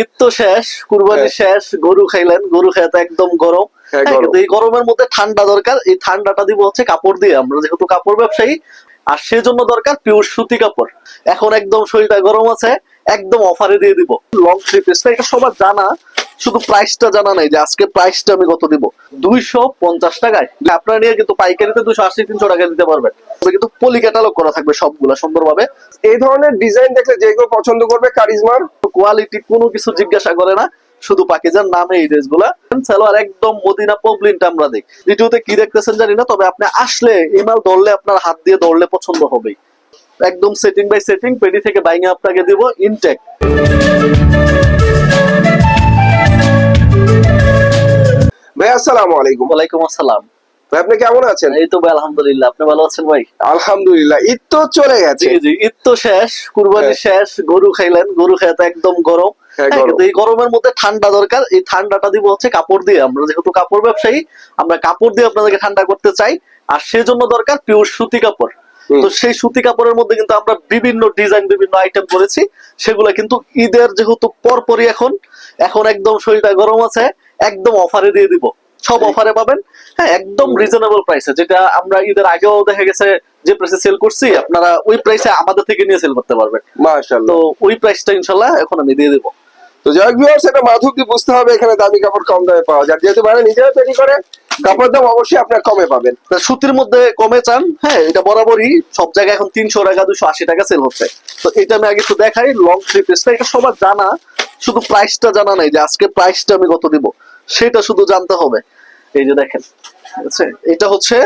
ঈদ তো শেষ কুরবানি হ্যাঁ। শেষ গরু খাইলেন গরু তো একদম গরম। হ্যাঁ, হ্যাঁ, এই গরমের মধ্যে ঠান্ডা দরকার এই ঠান্ডাটা দিব হচ্ছে কাপড় দিয়ে। আমরা যেহেতু কাপড় ব্যবসায়ী আর সেজন্য দরকার পিওর সুতি কাপড়। এখন একদম শরীরটা গরম আছে একদম অফারে দিয়ে দিব। লং থ্রি পিসটা এটা সবার জানা। শুধু প্রাইসটা জানা নাই যে আজকে প্রাইসটা আমি কত দিব? দুইশো পঞ্চাশ টাকায়। আপনারা নিয়ে কিন্তু পাইকারিতে দুশো আশি তিনশো টাকা দিতে পারবেন। কিন্তু পলি ক্যাটালগ করা থাকবে সবগুলা সুন্দরভাবে। এই ধরনের ডিজাইন দেখলে যে কেউ পছন্দ করবে কারিজমার কোয়ালিটি কোনো কিছু জিজ্ঞাসা করে না শুধু পাকিজার নামে এই ড্রেসগুলা সালোয়ার একদম মদিনা পবলিনটা আমরা দেখি। ভিডিওতে কি দেখতেছেন জানি না তবে আপনি আসলে এই মাল ধরলে আপনার হাত দিয়ে ধরলে পছন্দ হবেই। একদম সেটিং বাই সেটিং পেডি থেকে বাইঙে আপনাকে দিব ইনটেক আসসালামু আলাইকুম। ওয়ালাইকুম আসসালাম। ভাই আপনি কেমন আছেন? এই তো ভাই আলহামদুলিল্লাহ। আপনি ভালো আছেন ভাই? আলহামদুলিল্লাহ ঈদ তো চলে গেছে। জি জি ঈদ তো শেষ কুরবানি হ্যাঁ। শেষ গরু খাইলেন গরু খাই তো একদম গরম। হ্যাঁ, হ্যাঁ, গরম। কিন্তু এই গরমের মধ্যে ঠান্ডা দরকার। এই ঠান্ডাটা দিব হচ্ছে কাপড় দিয়ে। আমরা যেহেতু কাপড় ব্যবসায়ী আমরা কাপড় দিয়ে আপনাদেরকে ঠান্ডা করতে চাই। আর সেজন্য দরকার পিওর সুতি কাপড়। তো সেই সুতি কাপড়ের মধ্যে কিন্তু আমরা বিভিন্ন ডিজাইন বিভিন্ন আইটেম করেছি। সেগুলো কিন্তু ঈদের যেহেতু পরপরই এখন এখন একদম শরীরটা গরম আছে একদম অফারে দিয়ে দিব। সব অফারে পাবেন। হ্যাঁ একদম রিজনেবল প্রাইসে যেটা আমরা ঈদের আগেও দেখা গেছে যে প্রাইসে সেল করছি আপনারা ওই প্রাইসে আমাদের থেকে নিয়ে সেল করতে পারবেন। মাশাআল্লাহ। তো ওই প্রাইসটা ইনশাল্লাহ এখন আমি দিয়ে দেবো। তো যাই হোক ভিউয়ার্স এটা মাধুরী বুঝতে হবে এখানে দামি কাপড় কম দামে পাওয়া যায়। যেহেতু মানে নিজেরা তৈরি করে কাপড়ের দাম অবশ্যই আপনার কমে পাবেন। তা সুতির মধ্যে কমে চান হ্যাঁ এটা বরাবরই। সব জায়গায় এখন তিনশো টাকা দুশো আশি টাকা সেল হচ্ছে। তো এটা আমি আগে একটু দেখাই লং থ্রি পিসটা এটা সবার জানা। শুধু প্রাইসটা জানা নাই যে আজকে প্রাইসটা আমি কত দিব। সেটা শুধু জানতে হবে। এই যে দেখেন এটা হচ্ছে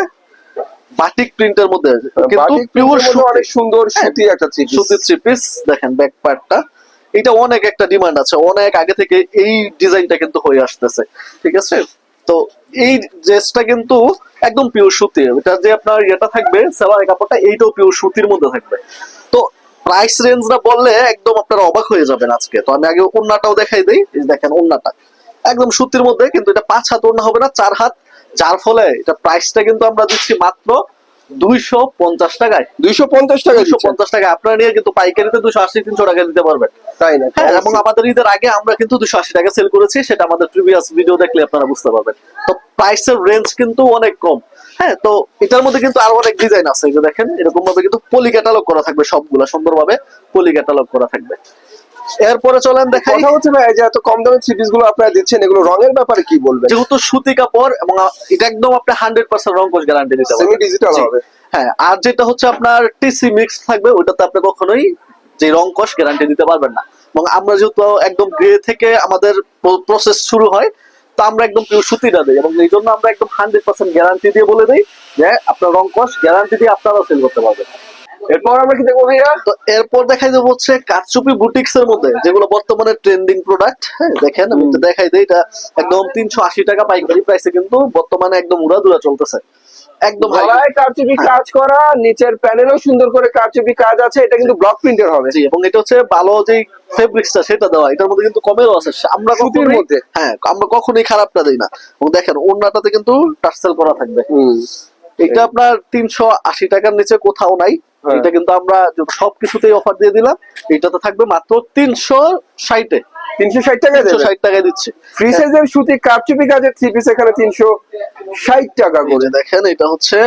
বাটিক প্রিন্টের মধ্যে। কিন্তু পিওর অনেক সুন্দর হ্যাঁ, সুতি একটা সুতির থ্রি পিস দেখেন ব্যাক পার্টটা এটা অনেক একটা ডিমান্ড আছে অনেক আগে থেকে এই ডিজাইনটা কিন্তু হয়ে আসতেছে ঠিক আছে? তো এই ড্রেসটা কিন্তু একদম পিওর সুতি। এটা যে আপনার ইয়েটা থাকবে সেলাই কাপড়টা এইটাও পিওর সুতির মধ্যে থাকবে। তো প্রাইস রেঞ্জটা বললে একদম আপনারা অবাক হয়ে যাবেন আজকে। তো আমি আগে ওন্নাটাও দেখাই দিই দেখেন ওন্নাটা একদম সুতির মধ্যে কিন্তু এটা পাঁচ হাত ওন্না হবে না চার হাত। যার ফলে এটা প্রাইসটা কিন্তু আমরা দিচ্ছি মাত্র দুইশো পঞ্চাশ টাকায়। দুইশো পঞ্চাশ টাকা দিচ্ছেন। পঞ্চাশ টাকা। আপনারা নিয়ে কিন্তু পাইকারিতে দুশো আশি তিনশো টাকা দিতে পারবেন। তাই না? হ্যাঁ এবং আমাদের ঈদের আগে আমরা কিন্তু দুশো আশি টাকা সেল করেছি সেটা আমাদের প্রিভিয়াস ভিডিও দেখলে আপনারা বুঝতে পারবেন। তো প্রাইসের রেঞ্জ কিন্তু অনেক কম। হ্যাঁ তো এটার মধ্যে কিন্তু আরও অনেক ডিজাইন আছে। যে দেখেন এরকম ভাবে কিন্তু পলি ক্যাটালগ করা থাকবে সবগুলা সুন্দরভাবে পলি ক্যাটালগ করা থাকবে। এরপরে চলেন দেখাই। কথা হচ্ছে ভাই যে এত কম দামে থ্রি পিসগুলো আপনারা দিচ্ছেন এগুলো রঙের ব্যাপারে কি বলবেন? যেহেতু সুতি কাপড় এবং এটা একদম আপনি হান্ড্রেড পার্সেন্ট রং কোচ গ্যারান্টি দিতে সেমি পারবেন ডিজিটাল হবে। হ্যাঁ আর যেটা হচ্ছে আপনার টিসি মিক্স থাকবে ওটাতে আপনি কখনোই যে রং কষ গ্যারান্টি দিতে পারবেন না। এবং আমরা যেহেতু একদম গ্রে থেকে আমাদের প্রসেস শুরু হয় তো আমরা একদম পিওর সুতিটা দিই এবং এই জন্য আমরা একদম হান্ড্রেড পার্সেন্ট গ্যারান্টি দিয়ে বলে দিই যে আপনার রং কষ গ্যারান্টি দিয়ে আপনারা সেল করতে পারবেন। এরপর আমরা কি দেখব ভাইয়া? তো এরপর দেখাই দেবো হচ্ছে কারচুপি বুটিক্স এর মধ্যে যেগুলো বর্তমানে ট্রেন্ডিং প্রোডাক্ট হ্যাঁ দেখেন আমি দেখাই দিই এটা একদম তিনশো আশি টাকা পাইকারি প্রাইসে কিন্তু বর্তমানে একদম উড়াদুরা চলতেছে। একদম গলায় কারচুপি হ্যাঁ। কাজ করা নিচের প্যানেলও সুন্দর করে কারচুপি কাজ আছে এটা কিন্তু ব্লক প্রিন্টের হবে। জি এবং এটা হচ্ছে ভালো যে ফেব্রিক্সটা সেটা দেওয়া এটার মধ্যে কিন্তু কমেরও আছে। আমরা কখনোই মধ্যে? হ্যাঁ আমরা কখনোই খারাপটা দিই না। এবং দেখেন ওড়নাটাতে কিন্তু টার্সেল করা থাকবে। এটা আপনার তিনশো আশি টাকার নিচে কোথাও নাই। এটা কিন্তু আমরা সব কিছুতেই অফার দিয়ে দিলাম এটাতে থাকবে মাত্র তিনশো ষাটে তিনশো ষাট টাকা তিনশো ষাট টাকায় দিচ্ছে। ফ্রি সাইজের সুতি কারচুপি কাজের থ্রি পিস এখানে তিনশো ষাট টাকা করে। দেখেন এটা হচ্ছে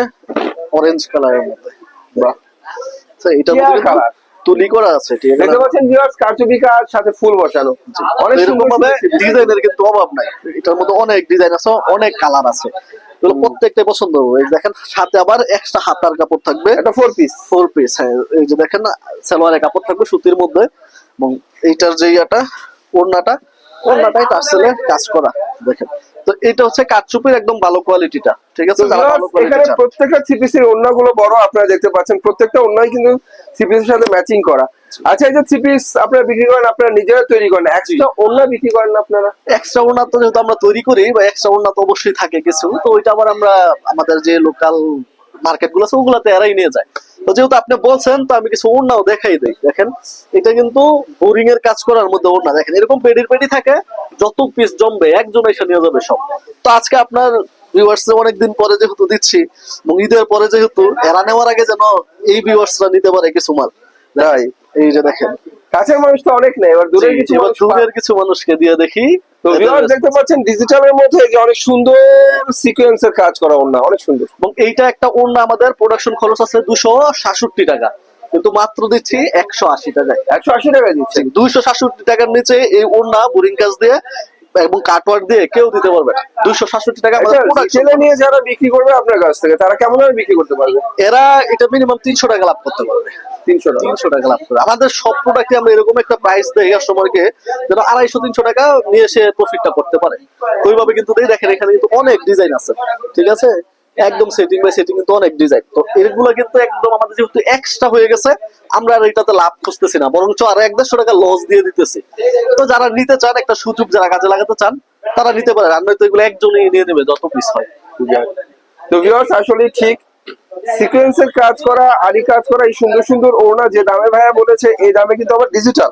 অরেঞ্জ কালারের মধ্যে। বাহ। কিন্তু কালার। তুলি করা আছে ঠিক আছে দেখতে পাচ্ছেন ভিউয়ার্স কারচুপি কাজ সাথে ফুল বসানো। অনেক সুন্দর ডিজাইনের কিন্তু অভাব নাই। এটার মধ্যে অনেক ডিজাইন আছে অনেক কালার আছে। এগুলো প্রত্যেকটাই পছন্দ হবে। এই দেখেন সাথে আবার একটা হাতার কাপড় থাকবে। এটা ফোর পিস ফোর পিস হ্যাঁ। এই যে দেখেন সালোয়ারের কাপড় থাকবে সুতির মধ্যে। এবং এইটার যে ইয়াটা ওড়নাটা ওড়নাটাই তার কাজ করা। দেখেন তো এটা হচ্ছে কাঠচুপির একদম ভালো কোয়ালিটিটা ঠিক আছে? এখানে প্রত্যেকটা সিপিসি এর ওড়নাগুলো বড় আপনারা দেখতে পাচ্ছেন। প্রত্যেকটা ওড়নাই কিন্তু সিপিসি এর সাথে ম্যাচিং করা। আচ্ছা এই যে থ্রি পিস আপনারা বিক্রি করেন আপনারা নিজেরা তৈরি করেন। এক্সট্রা ওড়না বিক্রি করেন আপনারা? এক্সট্রা ওড়না তো যেহেতু আমরা তৈরি করি বা এক্সট্রা ওড়না তো অবশ্যই থাকে কিছু। তো ওইটা আবার আমরা আমাদের যে লোকাল মার্কেটগুলো আছে ওগুলাতে এরাই নিয়ে যায়। তো যেহেতু আপনি বলছেন তো আমি কিছু ওড়নাও দেখাই দিই। দেখেন এটা কিন্তু বোরিং এর কাজ করার মধ্যে ওড়না। দেখেন এরকম পেডির পেডি থাকে যত পিস জমবে একজন এসে নিয়ে যাবে সব। তো আজকে আপনার ভিউয়ার্স অনেকদিন পরে যেহেতু দিচ্ছি এবং ঈদের পরে যেহেতু এরা নেওয়ার আগে যেন এই ভিউয়ার্সরা নিতে পারে কিছু মাল। তাই এই যে দেখেন। কাছের মানুষ তো অনেক নেই এবার দূরের কিছু দূরের কিছু মানুষকে দিয়ে দেখি। তো ভিউয়ার দেখতে পাচ্ছেন ডিজিটালের মধ্যে যে অনেক সুন্দর সিকোয়েন্সের কাজ করা ওনা অনেক সুন্দর। এবং এইটা একটা ওড়না আমাদের প্রোডাকশন খরচ আছে দুশো সাতষট্টি টাকা। কিন্তু মাত্র দিচ্ছি একশো আশি টাকায়। একশো আশি টাকা দিচ্ছে। দুইশো সাতষট্টি টাকার নিচে এই ওড়না বোরিং কাজ দিয়ে এবং কাটওয়ার্ক দিয়ে কেউ দিতে পারবে না। দুইশো সাতষট্টি টাকা আচ্ছা ছেলে নিয়ে যারা বিক্রি করবে আপনার কাছ থেকে তারা কেমন বিক্রি করতে পারবে? এরা এটা মিনিমাম তিনশো টাকা লাভ করতে পারবে। তিনশো টাকা তিনশো টাকা লাভ করে। আমাদের সব প্রোডাক্টে আমরা এরকম একটা প্রাইস দেই কাস্টমারকে যেন আড়াইশো তিনশো টাকা নিয়ে সে প্রফিটটা করতে পারে। তো ওইভাবে কিন্তু দেখেন এখানে কিন্তু অনেক ডিজাইন আছে ঠিক আছে? একদম সেটিং বাই সেটিং কিন্তু অনেক ডিজাইন তো এগুলো কিন্তু একদম আমাদের যেহেতু এক্সট্রা হয়ে গেছে আমরা আর এটাতে লাভ খুঁজতেছি না বরঞ্চ আরও এক দেড়শো টাকা লস দিয়ে দিতেছি। তো যারা নিতে চান একটা সুযোগ যারা কাজে লাগাতে চান তারা নিতে পারে। আর নয়তো এগুলো একজনই নিয়ে নেবে যত পিস হয়। তো ভিউয়ার্স আসলে ঠিক সিকোয়েন্সের কাজ করা আরি কাজ করা এই সুন্দর সুন্দর ওড়না যে দামে ভাইয়া বলেছে এই দামে কিন্তু আবার ডিজিটাল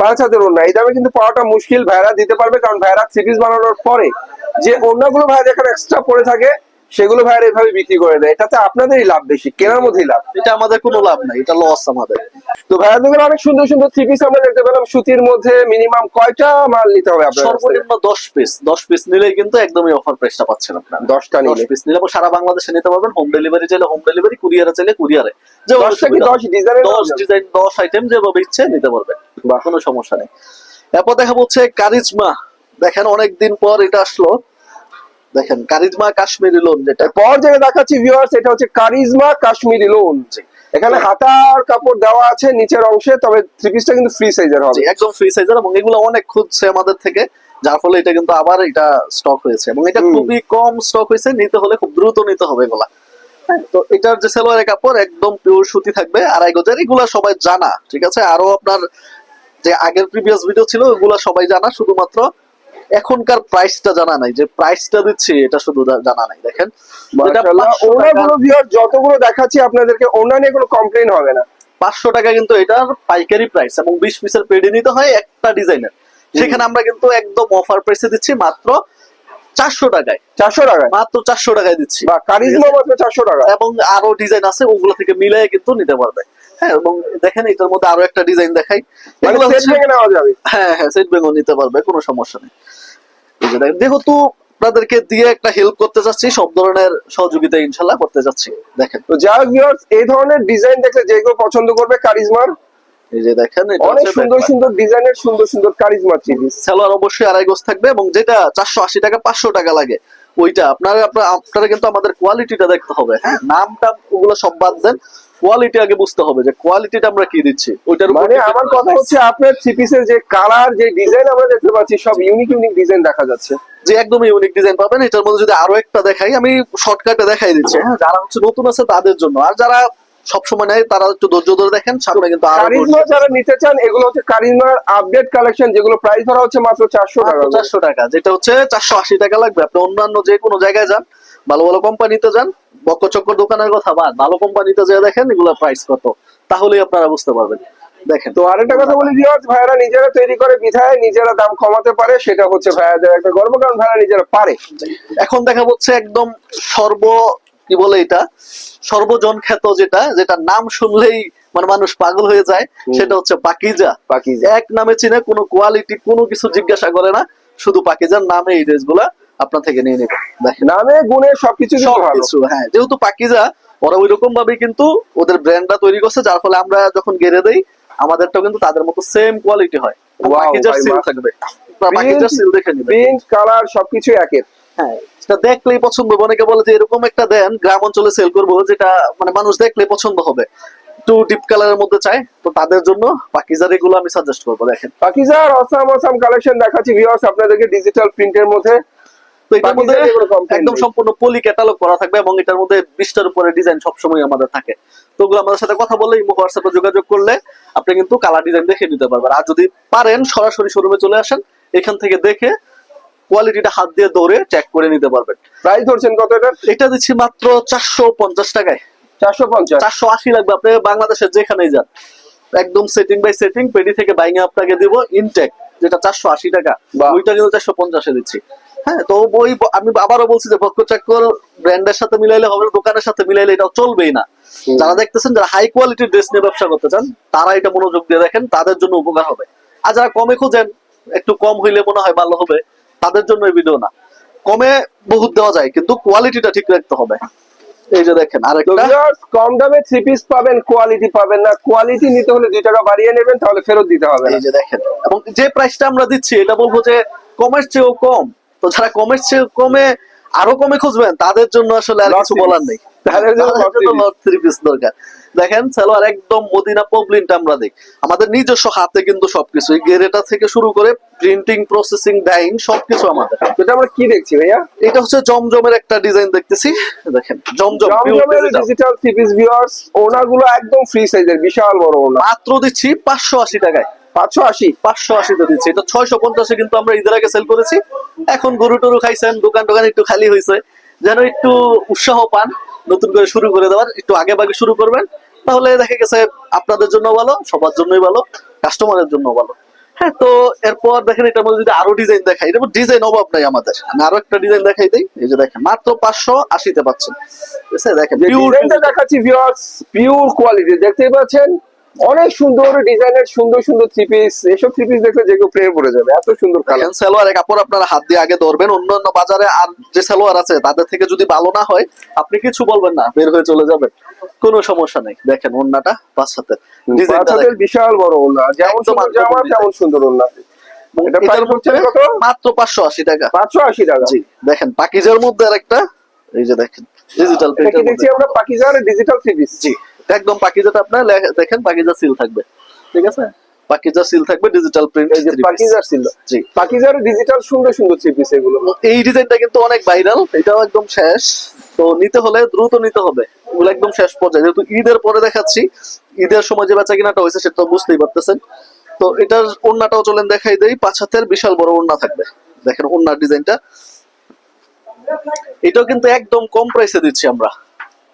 পাঁচ হাজার ওড়না। এই দামে কিন্তু পাওয়াটা মুশকিল ভাইরা দিতে পারবে কারণ ভাইরা সিরিজ বানানোর পরে যে ওড়নাগুলো ভাইয়া এখানে এক্সট্রা পড়ে থাকে সেগুলো ভাইরা এভাবে বিক্রি করে দেয়। এটাতে আপনাদেরই লাভ বেশি কেনার মধ্যেই লাভ। এটা আমাদের কোনো লাভ নাই এটা লস আমাদের। তো ভাইয়া দেখেন অনেক সুন্দর সুন্দর থ্রি পিস আমরা দেখতে পেলাম। সুতির মধ্যে মিনিমাম কয়টা মাল নিতে হবে আপনার সর্বনিম্ন দশ পিস দশ পিস নিলেই কিন্তু একদমই অফার প্রাইসটা পাচ্ছেন আপনারা। দশটা নিলে। পিস নিলে সারা বাংলাদেশে নিতে পারবেন। হোম ডেলিভারি চাইলে হোম ডেলিভারি কুরিয়ারে চাইলে কুরিয়ারে দশ ডিজাইনের দশ ডিজাইন দশ আইটেম যেভাবে ইচ্ছে নিতে পারবেন। বা কোনো সমস্যা নেই। এরপর দেখা হচ্ছে কারিজমা। দেখেন অনেকদিন পর এটা আসলো। দেখেন কারিজমা কাশ্মীরি লোন যেটা। পর যেটা দেখাচ্ছি ভিউয়ার্স এটা হচ্ছে কারিজমা কাশ্মীরি লোন এখানে হাতার কাপড় দেওয়া আছে নিচের অংশে তবে থ্রি পিসটা কিন্তু ফ্রি সাইজের হবে। একদম ফ্রি সাইজের এবং এগুলো অনেক খুঁজছে আমাদের থেকে যার ফলে এটা কিন্তু আবার এটা স্টক হয়েছে। এবং এটা খুবই কম স্টক হয়েছে নিতে হলে খুব দ্রুত নিতে হবে এগুলা। হ্যাঁ, তো এটার যে সেলোয়ারের কাপড় একদম পিওর সুতি থাকবে আড়াই গজের এগুলা সবাই জানা ঠিক আছে? আরও আপনার যে আগের প্রিভিয়াস ভিডিও ছিল ওগুলা সবাই জানা শুধুমাত্র এখনকার প্রাইসটা জানা নাই যে প্রাইসটা দিচ্ছি এটা শুধু জানা নাই দেখেন। এটা মাশাআল্লাহ 500 টাকা- ওনাগুলো ভিউয়ার যতগুলো দেখাচ্ছি আপনাদেরকে ওনা নিয়ে কোনো কমপ্লেইন হবে না। পাঁচশো টাকা কিন্তু এটার পাইকারি প্রাইস এবং বিশ পিসের পেডি নিতে হয় একটা ডিজাইনের। সেখানে আমরা কিন্তু একদম অফার প্রাইসে দিচ্ছি মাত্র চারশো টাকায়। চারশো টাকায়? মাত্র চারশো টাকায় দিচ্ছি। বা কারিজমা মাত্র চারশো টাকা। এবং আরও ডিজাইন আছে ওগুলো থেকে মিলাই কিন্তু নিতে পারবে। হ্যাঁ এবং দেখেন এটার মধ্যে আরও একটা ডিজাইন দেখাই। মানে হ্যাঁ হ্যাঁ সেট নিতে পারবে কোনো সমস্যা নেই। যে যেহেতু আপনাদেরকে দিয়ে একটা হেল্প করতে যাচ্ছি সব ধরনের সহযোগিতা ইনশাল্লাহ করতে যাচ্ছি দেখেন। তো যাই হোক ভিউয়ার্স এই ধরনের ডিজাইন দেখলে যেগুলো পছন্দ করবে কারিজমার এই যে দেখেন এটা অনেক সুন্দর সুন্দর ডিজাইনের সুন্দর সুন্দর কারিজমা পিস অবশ্যই আড়াই গজ থাকবে এবং যেটা চারশো আশি টাকা পাঁচশো টাকা লাগে ওইটা আপনারা আপনারা কিন্তু আমাদের কোয়ালিটিটা দেখতে হবে। হ্যাঁ নামটা ওগুলো সব বাদ দেন। কোয়ালিটি আগে বুঝতে হবে যে কোয়ালিটিটা আমরা কি দিচ্ছি ওইটার উপর মানে আমার কথা হচ্ছে আপনার থ্রি পিসের যে কালার যে ডিজাইন আমরা দেখতে পাচ্ছি সব ইউনিক ইউনিক ডিজাইন দেখা যাচ্ছে। যে একদম ইউনিক ডিজাইন পাবেন এটার মধ্যে যদি আরও একটা দেখাই আমি শর্টকাটে দেখাই দিচ্ছি। হ্যাঁ যারা হচ্ছে নতুন আছে তাদের জন্য। আর যারা সবসময় নেয় তারা একটু ধৈর্য ধরে দেখেন সামনে কিন্তু কারিজমা যারা নিতে চান এগুলো হচ্ছে কারিজমার আপডেট কালেকশন যেগুলো প্রাইস ধরা হচ্ছে মাত্র চারশো টাকা চারশো টাকা যেটা হচ্ছে চারশো আশি টাকা লাগবে। আপনি অন্যান্য যে কোনো জায়গায় যান ভালো ভালো কোম্পানিতে যান বক্কচক্কর দোকানের কথা বাদ ভালো কোম্পানিতে যেয়ে দেখেন এগুলো প্রাইস কত তাহলেই আপনারা বুঝতে পারবেন। দেখেন। তো আরেকটা কথা বলি ভিউয়ার্স ভাইয়ারা নিজেরা তৈরি করে বিধায় নিজেরা দাম কমাতে পারে সেটা হচ্ছে ভাইয়াদের একটা গর্ব কারণ ভাইয়ারা নিজেরা পারে। এখন দেখা হচ্ছে একদম সর্ব কি বলে এটা সর্বজন খ্যাত যেটা যেটা নাম শুনলেই মানে মানুষ পাগল হয়ে যায় সেটা হচ্ছে পাকিজা। পাকিজা। এক নামে চিনে কোনো কোয়ালিটি কোনো কিছু জিজ্ঞাসা করে না শুধু পাকিজার নামে এই ড্রেসগুলা আপনার থেকে নিয়ে নেবে। নামে গুণে সবকিছু সবকিছু হ্যাঁ যেহেতু পাকিজা ওরা ওই রকম ভাবে কিন্তু ওদের ব্র্যান্ডটা তৈরি করছে যার ফলে আমরা যখন গেড়ে দেই আমাদেরটাও কিন্তু তাদের মতো সেম কোয়ালিটি হয়। পাকিজার সিল থাকবে। পাকিজার সিল দেখে নেবেন। প্রিন্ট কালার সবকিছু একের। হ্যাঁ সেটা দেখলেই পছন্দ হবে। অনেকে বলে যে এরকম একটা দেন গ্রাম অঞ্চলে সেল করব যেটা মানে মানুষ দেখলে পছন্দ হবে। একটু ডিপ কালারের মধ্যে চাই তো তাদের জন্য পাকিজার এগুলো আমি সাজেস্ট করব দেখেন। পাকিজার অসাম অসাম কালেকশন দেখাচ্ছি ভিউয়ার্স আপনাদেরকে ডিজিটাল প্রিন্টের মধ্যে। তো এটার মধ্যে পাকিজার এগুলো complaint একদম সম্পূর্ণ পলি ক্যাটালগ করা থাকবে এবং এটার মধ্যে বিশটার উপরে ডিজাইন সবসময় আমাদের থাকে। তো ওগুলো আমাদের সাথে কথা বলে ইমো হোয়াটসঅ্যাপে যোগাযোগ করলে আপনি কিন্তু কালার ডিজাইন দেখে নিতে পারবেন। আর যদি পারেন সরাসরি শোরুমে চলে আসেন এখান থেকে দেখে কোয়ালিটিটা হাত দিয়ে দৌড়ে চেক করে নিতে পারবেন। প্রাইস ধরছেন কত এটা এটা দিচ্ছি মাত্র চারশো পঞ্চাশ টাকায়। চারশো পঞ্চাশ? চারশো আশি লাগবে আপনি বাংলাদেশের যেখানেই যান। একদম সেটিং বাই সেটিং পেডি থেকে বাইঙে আপনাকে দিব ইনটেক যেটা চারশো আশি টাকা। ওইটা কিন্তু চারশো পঞ্চাশে দিচ্ছি। হ্যাঁ তো ওই ব- আমি আবারও বলছি যে বক্ষ চাকর ব্র্যান্ডের সাথে মিলাইলে হবে দোকানের সাথে মিলাইলে এটা চলবেই না। যারা দেখতেছেন যারা হাই কোয়ালিটির ড্রেস নিয়ে ব্যবসা করতে চান তারা এটা মনোযোগ দিয়ে দেখেন তাদের জন্য উপকার হবে। আর যারা কমে খুঁজেন একটু কম হইলে মনে হয় ভালো হবে তাদের জন্য এই ভিডিও না। কমে বহুত দেওয়া যায় কিন্তু কোয়ালিটিটা ঠিক রাখতে হবে। এই যে দেখেন আরেকটা। কম দামে থ্রি পিস পাবেন কোয়ালিটি পাবেন না। কোয়ালিটি নিতে হলে দুই টাকা বাড়িয়ে নেবেন তাহলে ফেরত দিতে হবে এই যে দেখেন এবং যে প্রাইসটা আমরা দিচ্ছি এটা বলব যে কমের চেয়েও কম। তো যারা কমের চেয়ে কমে আরও কমে খুঁজবেন তাদের জন্য আসলে আর কিছু বলার নেই। তাদের জন্য থ্রি পিস দরকার। দেখেন সালোয়ার একদম মদিনা পবলিনটা আমরা আমাদের নিজস্ব হাতে কিন্তু সবকিছু। গেরেটা থেকে শুরু করে প্রিন্টিং প্রসেসিং ডাইং সবকিছু আমাদের। এটা আমরা কি দেখছি ভাইয়া? এটা হচ্ছে জমজমের একটা ডিজাইন দেখতেছি। দেখেন জমজম। ডিজিটাল থ্রি পিস ভিউয়ার্স ওনাগুলো একদম ফ্রি সাইজের বিশাল বড় ওনা। মাত্র দিচ্ছি পাঁচশো আশি টাকায়। পাঁচশো আশি। পাঁচশো আশিতে দিচ্ছি। এটা ছয়শো পঞ্চাশে কিন্তু আমরা ঈদের আগে সেল করেছি। এখন গরু টরু খাইছেন দোকান টোকান একটু খালি হয়েছে যেন একটু উৎসাহ পান নতুন করে শুরু করে দেওয়ার একটু আগে ভাগে শুরু করবেন। তাহলে দেখা গেছে আপনাদের জন্য ভালো সবার জন্যই ভালো কাস্টমারের জন্য ভালো। হ্যাঁ তো এরপর দেখেন এটার মধ্যে যদি আরও ডিজাইন দেখাই এটার ডিজাইন অভাব নাই আমাদের। আমি আরও একটা ডিজাইন দেখাই দিই। এই যে দেখেন মাত্র পাঁচশো আশিতে পাচ্ছেন। দেখেন। দেখাচ্ছি ভিউয়ার্স পিওর কোয়ালিটি দেখতেই পাচ্ছেন? অনেক সুন্দর ডিজাইনের সুন্দর সুন্দর থ্রি পিস এসব থ্রি পিস দেখলে যে কেউ প্রেমে পড়ে যাবে এত সুন্দর কালার সালোয়ারের কাপড় আপনারা হাত দিয়ে আগে ধরবেন অন্যান্য বাজারে আর যে সালোয়ার আছে তাদের থেকে যদি ভালো না হয় আপনি কিছু বলবেন না বের হয়ে চলে যাবেন। কোনো সমস্যা নেই। দেখেন ওন্নাটা পাঁচ হাতের। ডিজাইনটা বিশাল বড় ওনা যেমন একদম সুন্দর জামা তেমন সুন্দর ওনা এটা প্রাইস হচ্ছে কত? মাত্র পাঁচশো আশি টাকা। পাঁচশো আশি টাকা। জি দেখেন পাকিজার মধ্যে আরেকটা এই যে দেখেন ডিজিটাল দেখছি আমরা? পাকিজার ডিজিটাল থ্রি পিস জি। একদম পাকিজাটা আপনার দেখেন পাকিজা সিল থাকবে। ঠিক আছে? পাকিজা সিল থাকবে ডিজিটাল প্রিন্ট এই যে পাকিজার ছিল জি। পাকিজার ডিজিটাল সুন্দর সুন্দর থ্রি পিস এগুলো। এই ডিজাইনটা কিন্তু অনেক ভাইরাল এটাও একদম শেষ। তো নিতে হলে দ্রুত নিতে হবে। এগুলো একদম শেষ পর্যায়ে। যেহেতু ঈদের পরে দেখাচ্ছি ঈদের সময় যে বেচা কিনাটা হয়েছে সেটা বুঝতেই পারতেছেন। তো এটার ওড়নাটাও চলেন দেখাই দেই। পাঁচ হাতের বিশাল বড় ওড়না থাকবে। দেখেন ওড়নার ডিজাইনটা। এটাও কিন্তু একদম কম প্রাইসে দিচ্ছি আমরা।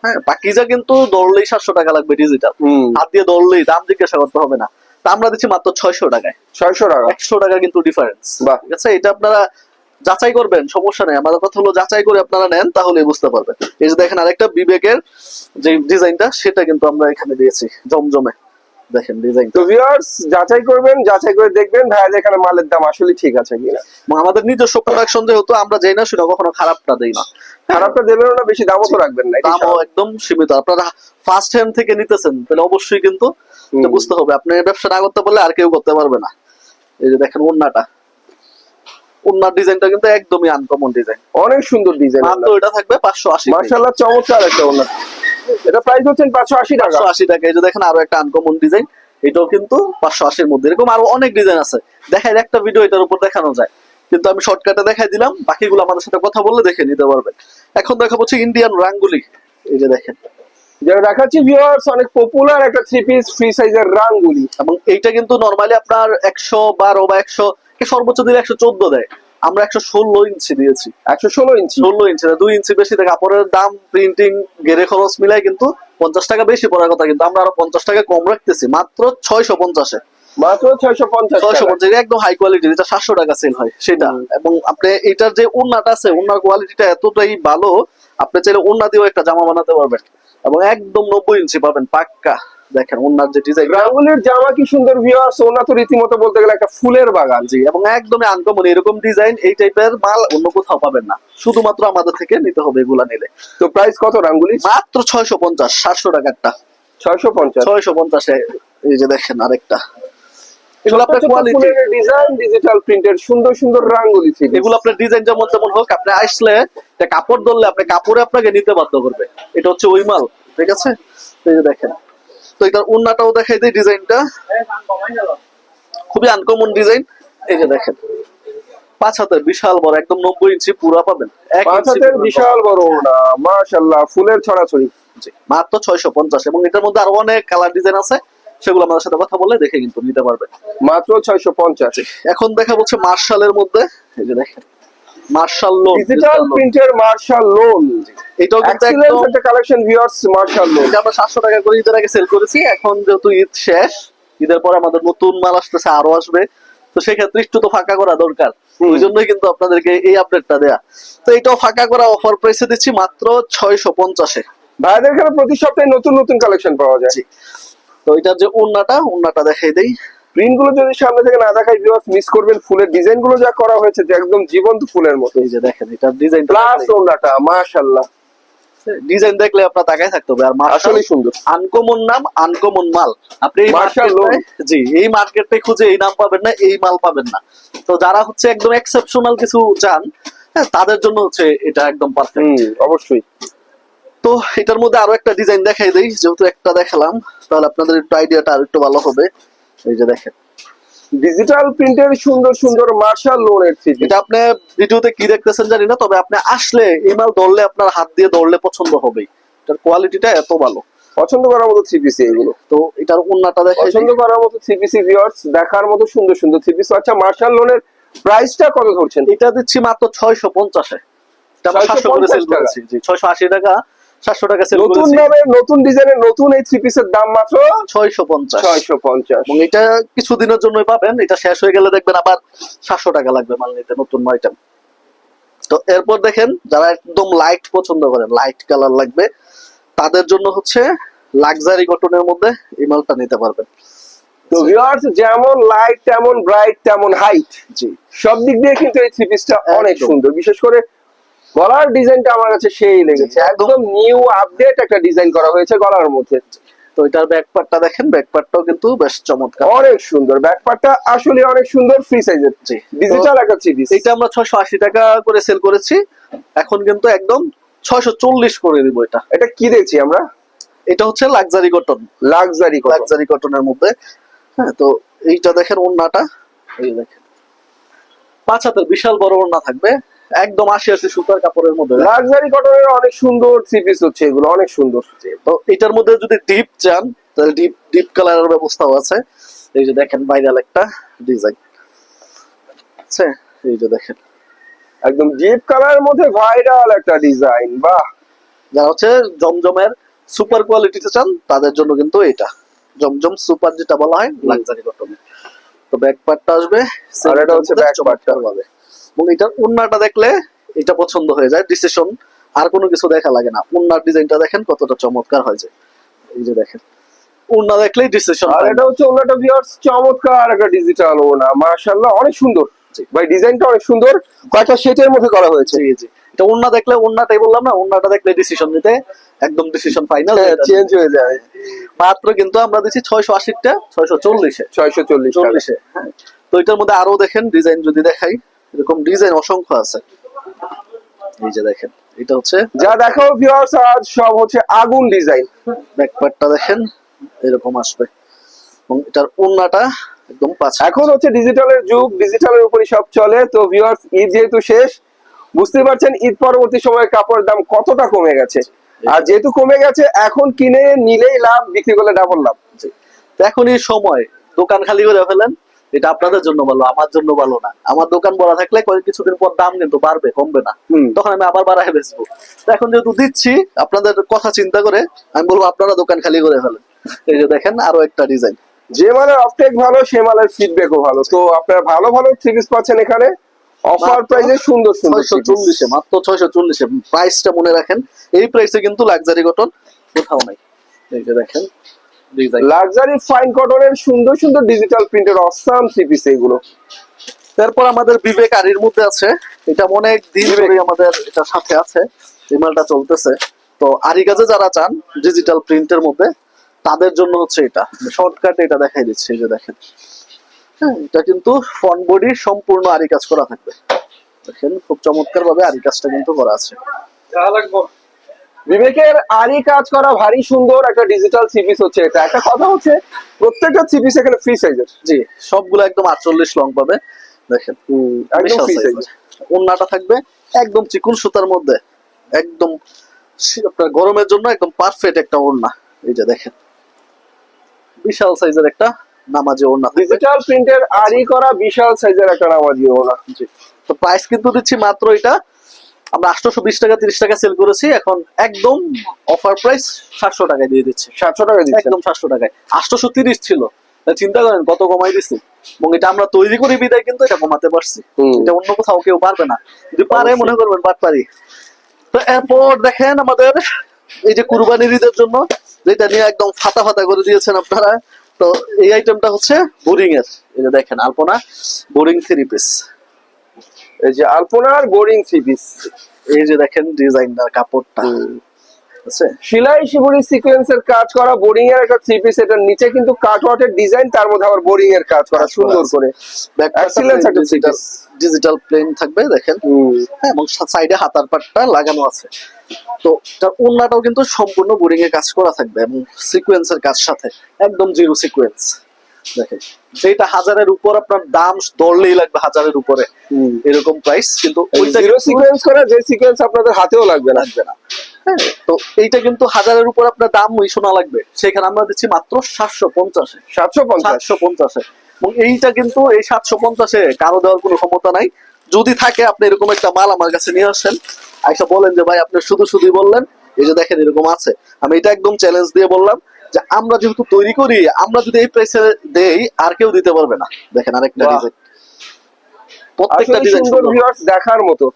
হ্যাঁ পাকিজা কিন্তু দৌড়লেই সাতশো টাকা লাগবে ডিজিটাল হাত দিয়ে দৌড়লেই দাম জিজ্ঞাসা করতে হবে না। তা আমরা দিচ্ছি মাত্র ছয়শো টাকায়। ছয়শো টাকা। একশো টাকা কিন্তু ডিফারেন্স বা ঠিক আছে? এটা আপনারা যাচাই করবেন সমস্যা নেই। আমাদের কথা হলো যাচাই করে আপনারা নেন তাহলে বুঝতে পারবেন। এই যে দেখেন আরেকটা বিবেকের যে ডিজাইনটা সেটা কিন্তু আমরা এখানে দিয়েছি জমজমে। দেখেন ডিজাইন তো ভিউয়ার্স যাচাই করবেন যাচাই করে দেখবেন এখানে মালের দাম আসলে ঠিক আছে কিনা। আমাদের নিজস্ব প্রোডাকশন যেহেতু আমরা যাই না সেটা কখনো খারাপটা দেই না। খারাপটা দেবেন না বেশি দামও তো রাখবেন না দামও একদম সীমিত। আপনারা ফার্স্ট হ্যান্ড থেকে নিতেছেন তাহলে অবশ্যই কিন্তু বুঝতে হবে। আপনি ব্যবসা না করতে পারলে আর কেউ করতে পারবে না। এই যে দেখেন ওন্নাটা ওন্নার ডিজাইনটা কিন্তু একদমই আনকমন ডিজাইন অনেক সুন্দর ডিজাইন মাত্র এটা থাকবে পাঁচশো আশি মার্শাল্লাহ চমৎকার একটা ওনার এটা প্রাইস হচ্ছেন পাঁচশো আশি টাকা। আশি টাকা। যে দেখেন আরও একটা আনকমন ডিজাইন এটাও কিন্তু পাঁচশো আশির মধ্যে। এরকম আরও অনেক ডিজাইন আছে। দেখায় একটা ভিডিও এটার উপর দেখানো যায়। কিন্তু আমি শর্টকাটে দেখাই দিলাম। বাকিগুলো আমাদের সাথে কথা বললে দেখে নিতে পারবেন এখন দেখা হচ্ছে ইন্ডিয়ান রাঙ্গুলি এই যে দেখেন। যেটা দেখাচ্ছি ভিউয়ার্স অনেক পপুলার একটা থ্রি পিস ফ্রি সাইজের রাঙ্গুলি এবং এইটা কিন্তু নর্মালি আপনার একশো বারো বা একশো সর্বোচ্চ দিলে একশো চোদ্দ দেয়। আমরা একশো ষোলো ইঞ্চি দিয়েছি। একশো ষোলো ইঞ্চি? ষোলো ইঞ্চি না, দুই ইঞ্চি বেশি। কাপড়ের দাম প্রিন্টিং গেরে খরচ মিলাই কিন্তু পঞ্চাশ টাকা বেশি পড়ার কথা কিন্তু আমরা আরও পঞ্চাশ টাকা কম রাখতেছি মাত্র ছয়শো পঞ্চাশে। মাত্র ছয়শো পঞ্চাশ ছয়শো। পঞ্চাশ একদম হাই কোয়ালিটি যেটা সাতশো টাকা সেল হয় সেটা। এবং আপনি এটার যে উন্নাটা আছে উন্নার কোয়ালিটিটা এতটাই ভালো আপনি চাইলে উন্না দিয়েও একটা জামা বানাতে পারবেন। এবং একদম নব্বই ইঞ্চি পাবেন পাক্কা। দেখেন উন্নার যে ডিজাইন রাঙ্গুলির জামা কি সুন্দর ভিউয়ার্স ওনা তো রীতিমতো বলতে গেলে একটা ফুলের বাগান জি এবং একদমই আনকমন এরকম ডিজাইন এই টাইপের মাল অন্য কোথাও পাবেন না। শুধুমাত্র আমাদের থেকে নিতে হবে এগুলা নিলে। তো প্রাইস কত রাঙ্গুলি? মাত্র ছয়শো পঞ্চাশ সাতশো টাকারটা। ছয়শো পঞ্চাশ? ছয়শো পঞ্চাশে এই যে দেখেন আরেকটা। এগুলো আপনার কোয়ালিটি ডিজাইন ডিজিটাল প্রিন্টের সুন্দর সুন্দর রাঙ্গুলি এগুলো আপনার ডিজাইন যেমন হোক আপনি আসলে কাপড় ধরলে আপনি কাপড়ে আপনাকে নিতে বাধ্য করবে। এটা হচ্ছে ওই মাল ঠিক আছে? এই যে দেখেন। তো এটার উন্নাটাও দেখাই দিই ডিজাইনটা। খুবই আনকমন ডিজাইন। এই যে দেখেন পাঁচ হাতের বিশাল বড় একদম নব্বই ইঞ্চি পুরা পাবেন। পাঁচ হাতের বিশাল বড় মাশাল্লাহ ফুলের ছড়াছড়ি। মাত্র ছয়শো পঞ্চাশ। এবং এটার মধ্যে আরও অনেক কালার ডিজাইন আছে। সেগুলো আমাদের সাথে কথা বলে দেখে কিন্তু নিতে পারবেন। মাত্র ছয়শো পঞ্চাশ। এখন দেখা হচ্ছে মার্শালের মধ্যে। এই যে দেখেন মার্শাল লোন ডিজিটাল প্রিন্টের মার্শাল লোন এটাও কিন্তু একদম একটা কালেকশন ভিউয়ার্স মার্শাল লোন এটা আমরা সাতশো টাকা করে ঈদের আগে সেল করেছি। এখন যেহেতু ঈদ শেষ ঈদের পরে আমাদের নতুন মাল আসতেছে আরও আসবে। তো সেক্ষেত্রে একটু তো ফাঁকা করা দরকার। ওই জন্যই কিন্তু আপনাদেরকে এই আপডেটটা দেয়া। তো এটাও ফাঁকা করা অফার প্রাইসে দিচ্ছি মাত্র ছয়শো পঞ্চাশে। ভাইদের এখানে প্রতি সপ্তাহে নতুন নতুন কালেকশন পাওয়া যায়। তো এটার যে ওন্নাটা ওন্নাটা দেখাই দেই। প্রিন্টগুলো যদি সামনে থেকে না দেখাই ভিউয়ার্স মিস করবেন ফুলের ডিজাইনগুলো যা করা হয়েছে যে একদম জীবন্ত ফুলের মতো। এই যে দেখেন এটার ডিজাইন প্লাস ওনাটা মাশাআল্লাহ। ডিজাইন দেখলে আপনার তাকাই থাকতে হবে আর আসলে সুন্দর। আনকমন নাম আনকমন মাল। আপনি এই জি এই মার্কেটে খুঁজে এই নাম পাবেন না এই মাল পাবেন না। তো যারা হচ্ছে একদম এক্সেপশনাল কিছু চান হ্যাঁ তাদের জন্য হচ্ছে এটা একদম পারফেক্ট অবশ্যই। তো এটার মধ্যে আরও একটা ডিজাইন দেখাই দেই যেহেতু একটা দেখালাম তাহলে আপনাদের একটু আইডিয়াটা আর একটু ভালো হবে। এই যে দেখেন। ডিজিটাল প্রিন্টের সুন্দর সুন্দর মার্শাল লোনের থ্রি এটা আপনি ভিডিওতে কি দেখতেছেন জানি না তবে আপনি আসলে এই মাল ধরলে আপনার হাত দিয়ে ধরলে পছন্দ এটার কোয়ালিটিটা এত ভালো। পছন্দ করার মতো থ্রি পিস এগুলো। তো এটার দেখাই পছন্দ করার মতো থ্রি পিস ভিউয়ার্স দেখার মতো সুন্দর সুন্দর থ্রি পিস আচ্ছা মার্শাল লোনের প্রাইসটা কত ধরছেন? এটা দিচ্ছি মাত্র ছয়শো পঞ্চাশে। এটা আমরা 650 সাতশো করে সেল করেছি। জি ছয়শো আশি টাকা। সাতশো টাকা সেল নতুন নামে নতুন ডিজাইনের নতুন এই থ্রি পিসের দাম মাত্র ছয়শো পঞ্চাশ। ছয়শো পঞ্চাশ। এবং এটা কিছুদিনের জন্যই পাবেন এটা শেষ হয়ে গেলে দেখবেন আবার সাতশো টাকা লাগবে মাল নিতে নতুন আইটেম তো এরপর দেখেন যারা একদম লাইট পছন্দ করেন লাইট কালার লাগবে তাদের জন্য হচ্ছে লাক্সারি কটনের মধ্যে এই মালটা নিতে পারবেন। তো ভিউয়ার্স যেমন লাইট তেমন ব্রাইট তেমন হাইট জি। সব দিক দিয়ে কিন্তু এই থ্রি পিসটা অনেক সুন্দর। বিশেষ করে গলার ডিজাইনটা আমার কাছে সেই লেগেছে। একদম নিউ আপডেট একটা ডিজাইন করা হয়েছে গলার মধ্যে। তো এটার ব্যাক পার্টটা দেখেন ব্যাক পার্টটাও কিন্তু বেশ চমৎকার। অনেক সুন্দর। ব্যাকপার্টটা আসলে অনেক সুন্দর ফ্রি সাইজের ডিজিটাল একটা পিস এটা আমরা ছয়শো আশি টাকা করে সেল করেছি। এখন কিন্তু একদম ছয়শো চল্লিশ করে দিব এটা। এটা কি দেখছি আমরা? এটা হচ্ছে লাক্সারি কটন লাক্সারি লাক্সারি কটনের মধ্যে। হ্যাঁ তো এইটা দেখেন ওন্নাটা এই দেখেন। পাঁচ হাতের বিশাল বড় ওন্না থাকবে। একদম আশি আশি সুতার কাপড়ের মধ্যে। লাক্সারি কটনের অনেক সুন্দর থ্রি পিস হচ্ছে এগুলো অনেক সুন্দর। তো এটার মধ্যে যদি ডিপ চান তাহলে ডিপ ডিপ কালারের ব্যবস্থাও আছে। এই যে দেখেন ভাইরাল একটা ডিজাইন আছে এই যে দেখেন। একদম ডিপ কালারের মধ্যে ভাইরাল একটা ডিজাইন বাহ! যারা হচ্ছে জমজমের সুপার কোয়ালিটিতে চান তাদের জন্য কিন্তু এটা। জমজম সুপার যেটা বলা হয় লাক্সারি কটনের তো ব্যাক পার্টটা আসবে আর এটা হচ্ছে back part টা। এবং এটা উন্নাটা দেখলে এটা পছন্দ হয়ে যায় ডিসিশন আর কোনো কিছু দেখা লাগে না। উন্নার ডিজাইনটা দেখেন কতটা চমৎকার হয় যে এই যে দেখেন উন্না দেখলেই ডিসিশন আর এটা হচ্ছে ওনাটা ভিউয়ার্স চমৎকার একটা ডিজিটাল ওনা মাশাআল্লাহ অনেক সুন্দর। ভাই ডিজাইনটা অনেক সুন্দর কয়েকটা মধ্যে করা হয়েছে? জি জি। এটা দেখলে বললাম না উন্নাটা দেখলে ডিসিশন নিতে একদম ডিসিশন ফাইনাল চেঞ্জ হয়ে যায়। মাত্র কিন্তু আমরা ছয়শো আশিটা ছয়শো চল্লিশে। ছয়শো চল্লিশ চল্লিশে হ্যাঁ। তো এটার মধ্যে আরও দেখেন ডিজাইন যদি দেখাই এরকম ডিজাইন অসংখ্য আছে। এই যে দেখেন এটা হচ্ছে যা দেখাও ভিউয়ার্স আজ সব হচ্ছে আগুন ডিজাইন ব্যাকপ্যাকটা দেখেন এরকম আসবে। এবং এটার ওন্নাটা একদম পাঁচ এখন হচ্ছে ডিজিটালের যুগ ডিজিটালের উপরই সব চলে। তো ভিউয়ার্স ঈদ যেহেতু শেষ বুঝতেই পারছেন ঈদ পরবর্তী সময়ে কাপড়ের দাম কতটা কমে গেছে। আর যেহেতু কমে গেছে এখন কিনে নিলেই লাভ বিক্রি করলে ডাবল লাভ। জি। তো এখন এই সময় দোকান খালি করে ফেলেন। এটা আপনাদের জন্য ভালো আমার জন্য ভালো না। আমার দোকান বলা থাকলে কয়েক কিছুদিন পর দাম কিন্তু বাড়বে কমবে না। তখন আমি আবার বাড়াই বেচবো। এখন যেহেতু দিচ্ছি আপনাদের কথা চিন্তা করে আমি বলব আপনারা দোকান খালি করে ফেলেন। এই যে দেখেন আরও একটা ডিজাইন যে মালের অফটেক ভালো সে মালের ফিডব্যাকও ভালো। তো আপনারা ভালো ভালো থ্রি পিস পাচ্ছেন এখানে। অফার প্রাইসে সুন্দর সুন্দর মাত্র ছয়শো চল্লিশে। প্রাইসটা মনে রাখেন এই প্রাইসে কিন্তু লাক্সারি কটন কোথাও নাই। এই যে দেখেন লাক্সারি ফাইন কটনের সুন্দর সুন্দর ডিজিটাল প্রিন্টের অসাম থ্রি পিস এগুলো। তারপর আমাদের বিবেক আরির মধ্যে আছে। এটা অনেক দিন ধরে আমাদের এটা সাথে আছে। এই চলতেছে। তো আরি কাজে যারা চান ডিজিটাল প্রিন্টের মধ্যে তাদের জন্য হচ্ছে এটা। শর্টকাট এটা দেখাই দিচ্ছে এই যে দেখেন। হ্যাঁ এটা কিন্তু ফ্রন্ট বডি সম্পূর্ণ আরি কাজ করা থাকবে। দেখেন খুব চমৎকার ভাবে আরি কাজটা কিন্তু করা আছে। বিবেকের আরই কাজ করা ভারী সুন্দর একটা ডিজিটাল থ্রি পিস হচ্ছে এটা। একটা কথা হচ্ছে প্রত্যেকটা থ্রি পিস এখানে ফ্রি সাইজের জি সবগুলো একদম আটচল্লিশ লং পাবে। দেখেন একদম ফ্রি এর। ওড়নাটা থাকবে একদম চিকুন সুতার মধ্যে। একদম আপনার গরমের জন্য একদম পারফেক্ট একটা ওড়না। এই যে দেখেন বিশাল সাইজের একটা নামাজি ওড়না ডিজিটাল প্রিন্টের আরই করা বিশাল সাইজের একটা নামাজি ওনা জি তো প্রাইস কিন্তু দিচ্ছি মাত্র এটা আমরা আটশোশো বিশ টাকা তিরিশ টাকা সেল করেছি এখন একদম অফার প্রাইস সাতশো টাকায় দিয়ে দিচ্ছি। সাতশো টাকা একদম সাতশো টাকায়। আটশোশো তিরিশ ছিল। চিন্তা করেন কত কমাই দিছি? এবং এটা আমরা তৈরি করি বিদায় কিন্তু এটা কমাতে পারছি। এটা অন্য কোথাও কেউ পারবে না। যদি পারে মনে করবেন পার পারি। তো এরপর দেখেন আমাদের এই যে কুরবানির ঈদের জন্য যেটা নিয়ে একদম ফাতা ফাতা করে দিয়েছেন আপনারা। তো এই আইটেমটা হচ্ছে বোরিং এর। যে দেখেন আলপনা বোরিং থ্রি পিস এই যে আলপনার বোরিং থ্রি পিস এই যে দেখেন ডিজাইনটার কাপড়টা। সেলাই শিবুরি সিকোয়েন্সের কাজ করা বোরিং এর একটা থ্রি পিস এটার নিচে কিন্তু ডিজাইন তার মধ্যে আবার বোরিং এর কাজ করা সুন্দর করে। একটা ডিজিটাল ডিজিটাল প্লেন থাকবে দেখেন। হ্যাঁ এবং সাইডে হাতার পাটটা লাগানো আছে। তো তার ওন্নাটাও কিন্তু সম্পূর্ণ বোরিং এর কাজ করা থাকবে এবং সিকোয়েন্সের কাজ সাথে। একদম জিরো সিকোয়েন্স দেখেন যেটা হাজারের উপর আপনার দাম ধরলেই লাগবে হাজারের উপরে। এরকম প্রাইস কিন্তু ওইটা জিরো সিকোয়েন্স করা যে সিকোয়েন্স আপনাদের হাতেও লাগবে লাগবে না। হ্যাঁ তো এইটা কিন্তু হাজারের উপর আপনার দাম শোনা লাগবে। সেখানে আমরা দিচ্ছি মাত্র সাতশো পঞ্চাশে। সাতশো সাতশো পঞ্চাশে। এবং এইটা কিন্তু এই সাতশো পঞ্চাশে কারও দেওয়ার কোনো ক্ষমতা নাই। যদি থাকে আপনি এরকম একটা মাল আমার কাছে নিয়ে আসেন। আইসা বলেন যে ভাই আপনি শুধু শুধুই বললেন। এই যে দেখেন এরকম আছে। আমি এটা একদম চ্যালেঞ্জ দিয়ে বললাম। যে আমরা যেহেতু তৈরি করি আমরা যদি এই প্রাইসে দেই আর কেউ দিতে পারবে না। দেখেন আরেকটা ডিজাইন প্রত্যেকটা ডিজাইন সুন্দর ভিউয়ার্স দেখার মতো।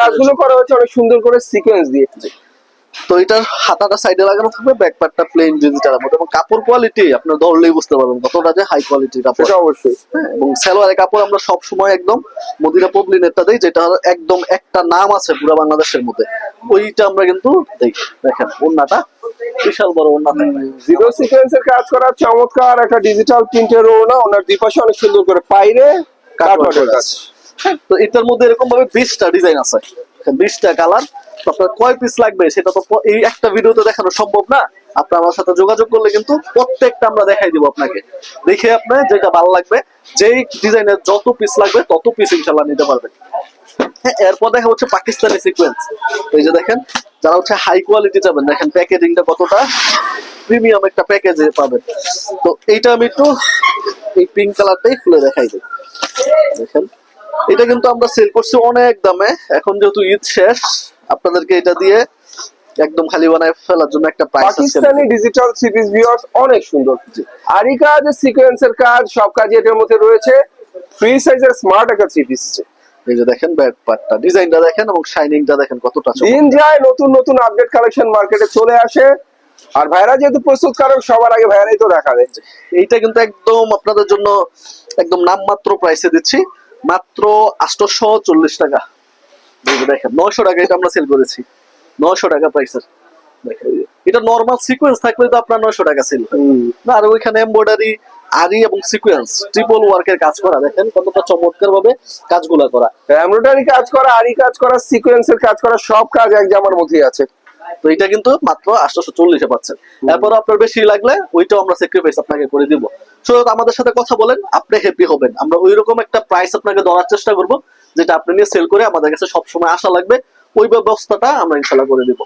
কাজগুলো করা হচ্ছে অনেক সুন্দর করে সিকোয়েন্স দিয়ে তো এটার হাতাটা সাইডে লাগানো থাকবে ব্যাক পার্টটা প্লেন ডিজিটালের মধ্যে এবং কাপড় কোয়ালিটি আপনার ধরলেই বুঝতে পারবেন কতটা যে হাই কোয়ালিটির কাপড়। সেটা অবশ্যই। হ্যাঁ, এবং সালোয়ারের কাপড় আমরা সব সময় একদম মদিনা পবলিনেরটা দেই যেটা একদম একটা নাম আছে পুরো বাংলাদেশের মধ্যে। ওইটা আমরা কিন্তু দেই। দেখেন ওন্নাটা বিশাল বড় ওন্না। জিরো সিকোয়েন্সের কাজ করা চমৎকার একটা ডিজিটাল প্রিন্টের ওনা ওনার দুই অনেক সুন্দর করে পাইরে কাটওয়ার্টের কাজ। হ্যাঁ, তো এটার মধ্যে এরকম ভাবে বিশটা ডিজাইন আছে। বিশটা কালার আপনার কয় পিস লাগবে সেটা তো এই একটা ভিডিওতে দেখানো সম্ভব না। আপনি আমার সাথে যোগাযোগ করলে কিন্তু প্রত্যেকটা আমরা দেখাই দিব আপনাকে। দেখে আপনি যেটা ভালো লাগবে যেই ডিজাইনের যত পিস লাগবে তত পিস ইনশাল্লাহ নিতে পারবেন। হ্যাঁ, এরপর দেখা হচ্ছে পাকিস্তানি সিকোয়েন্স এই যে দেখেন যারা হচ্ছে হাই কোয়ালিটি যাবেন দেখেন প্যাকেজিংটা কতটা প্রিমিয়াম একটা প্যাকেজে পাবেন। তো এইটা আমি একটু এই পিঙ্ক কালারটাই খুলে দেখাই দিই। দেখেন। এটা কিন্তু আমরা সেল করছি অনেক দামে। এখন যেহেতু ঈদ শেষ আপনাদেরকে এটা দিয়ে একদম খালি বানায় ফেলার জন্য একটা প্রাইস আছে। পাকিস্তানি ডিজিটাল সিরিজ ভিউয়ার্স অনেক সুন্দর। আরই কাজ সিকোয়েন্সের কাজ সব কাজই এটার মধ্যে রয়েছে। ফ্রি সাইজের স্মার্ট একটা সিরিজ এই যে দেখেন ব্যাক পার্টটা ডিজাইনটা দেখেন এবং শাইনিংটা দেখেন কতটা। দিন যায় নতুন নতুন আপডেট কালেকশন মার্কেটে চলে আসে। আর ভাইরা যেহেতু প্রস্তুতকারক সবার আগে ভাইরাই তো দেখা দেখাবে। এইটা কিন্তু একদম আপনাদের জন্য একদম নামমাত্র প্রাইসে দিচ্ছি। মাত্র আটশোশো চল্লিশ টাকা। দেখেন নয়শো টাকা এটা আমরা সেল করেছি। নয়শো টাকা প্রাইসের এটা নর্মাল সিকোয়েন্স থাকলে তো আপনার নয়শো টাকা সেল না আর ওইখানে এমব্রয়ডারি আরি এবং সিকোয়েন্স ট্রিপল ওয়ার্কের কাজ করা। দেখেন কতটা চমৎকার ভাবে কাজগুলা করা। এমব্রয়ডারি কাজ করা আরি কাজ করা সিকোয়েন্সের কাজ করা সব কাজ এক জামার মধ্যেই আছে। তো এটা কিন্তু মাত্র আটশোশো চল্লিশে পাচ্ছেন। এরপর আপনার বেশি লাগলে ওইটাও আমরা স্যাক্রিফাইস আপনাকে করে দিব। শুধু আমাদের সাথে কথা বলেন আপনি হ্যাপি হবেন। আমরা ওই রকম একটা প্রাইস আপনাকে ধরার চেষ্টা করব যেটা আপনি নিয়ে সেল করে আমাদের কাছে সবসময় আশা লাগবে ওই ব্যবস্থাটা আমরা ইনশাল্লাহ করে দিব।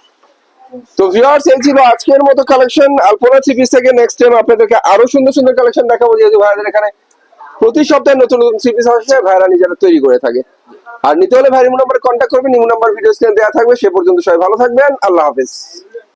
তো ভিউয়ার্স এই ছিল আজকের মতো কালেকশন আলপনা থ্রি পিস থেকে নেক্সট টাইম আপনাদেরকে আরও সুন্দর সুন্দর কালেকশন দেখাবো। যেহেতু ভাইয়াদের এখানে প্রতি সপ্তাহে নতুন নতুন থ্রি পিস আসছে ভাইরা নিজেরা তৈরি করে থাকে। আর নিতে হলে ভাই নিমু নাম্বারে কন্ট্যাক্ট করবেন নিমু নম্বর ভিডিও স্ক্রিনে দেওয়া থাকবে। সে পর্যন্ত সবাই ভালো থাকবেন। আল্লাহ হাফেজ।